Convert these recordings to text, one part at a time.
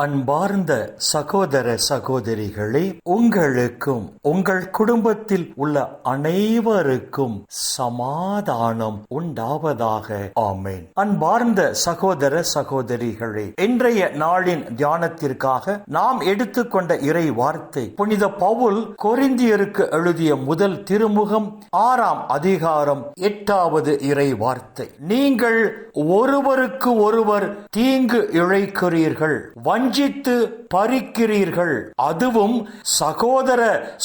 அன்பார்ந்த சகோதர சகோதரிகளே உங்களுக்கும் உங்கள் குடும்பத்தில் உள்ள அனைவருக்கும் சமாதானம் உண்டாவதாக. ஆமேன். அன்பார்ந்த சகோதர சகோதரிகளே இன்றைய நாளின் தியானத்திற்காக நாம் எடுத்துக்கொண்ட இறை வார்த்தை புனித பவுல் கொரிந்தியருக்கு எழுதிய முதல் திருமுகம் ஆறாம் அதிகாரம் எட்டாவது இறை வார்த்தை நீங்கள் ஒருவருக்கு ஒருவர் தீங்கு இழைக்கிறீர்கள் வஞ்சித்து பறிக்கிறீர்கள். அதுவும் சகோதர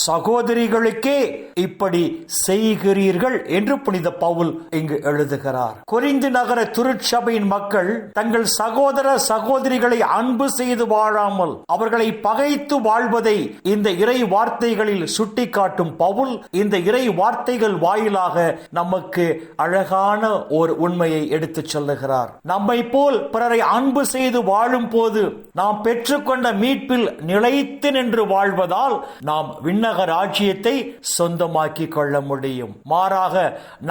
சகோதரிகளுக்கே இப்படி செய்கிறீர்கள் என்று புனித பவுல் இங்கு எழுதுகிறார். குறிந்து நகர திருச்சபையின் மக்கள் தங்கள் சகோதர சகோதரிகளை அன்பு செய்து வாழாமல் அவர்களை பகைத்து வாழ்வதை இந்த இறை வார்த்தைகளில் சுட்டிக்காட்டும் பவுல் இந்த இறை வார்த்தைகள் வாயிலாக நமக்கு அழகான ஒரு உண்மையை எடுத்துச் சொல்லுகிறார். நம்மை போல் பிறரை அன்பு செய்து வாழும் போது நாம் பெற்றுக்கொண்ட மீட்பில் நிலைத்து நின்று வாழ்வதால் நாம் விண்ணக ராஜ்யத்தை சொந்தமாக்கிக் கொள்ள முடியும். மாறாக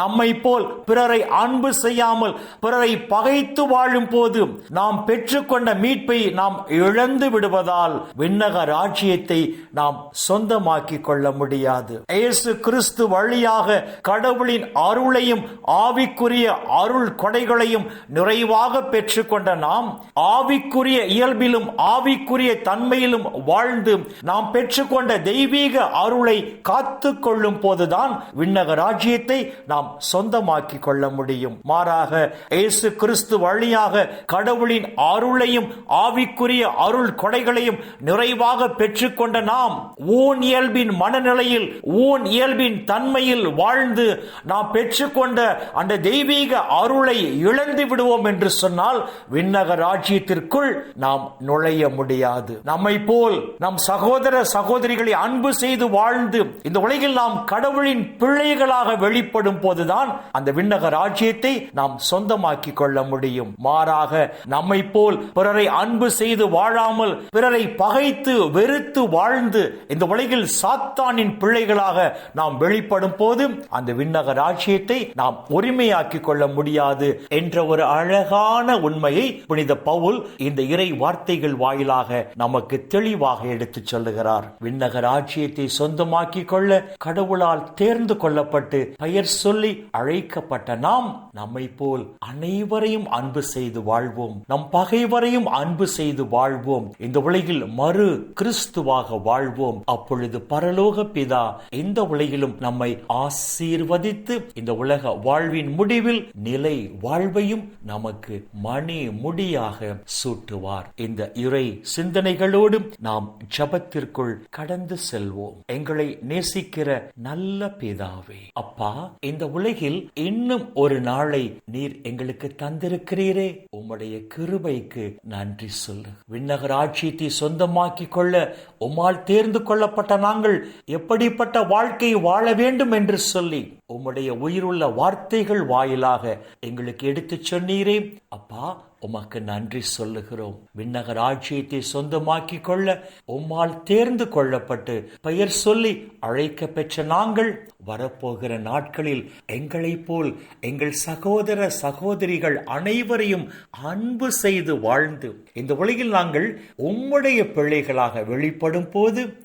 நம்மை போல் பிறரை அன்பு செய்யாமல் பிறரை பகைத்து வாழும் போது நாம் பெற்றுக்கொண்ட மீட்பை நாம் இழந்து விடுவதால் விண்ணக ராஜ்யத்தை நாம் சொந்தமாக்கிக் கொள்ள முடியாது. இயேசு கிறிஸ்து வழியாக கடவுளின் அருளையும் ஆவிக்குரிய அருள் கொடைகளையும் நிறைவாக பெற்றுக்கொண்ட நாம் ஆவிக்குரிய இயல்பிலும் ஆவிக்குரிய தன்மையிலும் வாழ்ந்து நாம் பெற்றுக்கொண்ட தெய்வீக அருளை காத்து கொள்ளும் போதுதான் விண்ணக ராஜ்யத்தை நாம் சொந்தமாக்கிக் கொள்ள முடியும். மாறாக இயேசு கிறிஸ்து வழியாக கடவுளின் அருளையும் ஆவிக்குரிய அருள் கொடைகளையும் நிறைவாக பெற்றுக்கொண்ட நாம் ஊன் இயல்பின் மனநிலையில் ஊன் இயல்பின் தன்மையில் வாழ்ந்து நாம் பெற்றுக்கொண்ட அந்த தெய்வீக அருளை இழந்து விடுவோம் என்று சொன்னால் விண்ணக ராஜ்யத்திற்குள் நாம் நுழைய முடியாது. நம்மை போல் நம் சகோதர சகோதரிகளை அன்பு செய்து வாழ்ந்து இந்த உலகில் நாம் கடவுளின் பிள்ளைகளாக வெளிப்படும் போதுதான் அந்த விண்ணக ராஜ்யத்தை நாம் சொந்தமாக்கிக் கொள்ள முடியும். மாறாக நம்மை போல் பிறரை அன்பு செய்து வாழாமல் பிறரை பகைத்து வெறுத்து வாழ்ந்து இந்த உலகில் சாத்தானின் பிள்ளைகளாக நாம் வெளிப்படும் போது அந்த விண்ணக ராஜ்யத்தை நாம் உரிமையாக்கிக் கொள்ள முடியாது என்ற ஒரு அழகான உண்மையை புனித பவுல் இந்த இறை வார்த்தைகள் வாயிலாக நமக்கு தெளிவாக எடுத்துச் சொல்லுகிறார். விண்ணக ராஜ்யத்தை சொந்தமாக்கிக் கொள்ள கடவுளால் தேர்ந்து கொள்ளப்பட்டு பெயர் சொல்லி அழைக்கப்பட்ட நாம் நம்மை போல் அனைவரையும் அன்பு செய்து வாழ்வோம். நம் பகைவரையும் அன்பு செய்து வாழ்வோம். இந்த உலகில் மறு கிறிஸ்துவாக வாழ்வோம். அப்பொழுது பரலோக பிதா இந்த உலகிலும் நம்மை ஆசீர்வதித்து இந்த உலக வாழ்வின் முடிவில் நிலை வாழ்வையும் நமக்கு மணி முடியாக சூட்டுவார். இந்த இறை சிந்தனைகளோடு நாம் ஜபத்திற்குள் கடந்து செல்வோம். எங்களை நேசிக்கிற நல்ல பிதாவே. அப்பா இந்த உலகில் இன்னும் ஒரு நாளை நீர் எங்களுக்கு தந்திருக்கிறீரே. உம்முடைய கிருபைக்கு நன்றி சொல்லு. விண்ணகர் ஆட்சியத்தை சொந்தமாக்கிக் கொள்ள உம்மால் தேர்ந்து கொள்ளப்பட்ட நாங்கள் எப்படிப்பட்ட வாழ்க்கை வாழ வேண்டும் என்று சொல்லி உம்முடைய உயிருள்ள வார்த்தைகள் வாயிலாக எங்களுக்கு எடுத்துச் சொன்னீரே. அப்பா உமக்கு நன்றி சொல்லுகிறோம். விண்ணகர் ஆட்சியத்தை சொந்தமாக்கிக் கொள்ள உம்மால் தேர்ந்து கொள்ளப்பட்டு பெயர் சொல்லி அழைக்க பெற்ற நாங்கள் வரப்போகிற நாட்களில் எங்களைப் போல் எங்கள் சகோதர சகோதரிகள் அனைவரையும் அன்பு செய்து வாழ்ந்து இந்த உலகில் நாங்கள் உம்முடைய பிள்ளைகளாக வெளிப்படும் போது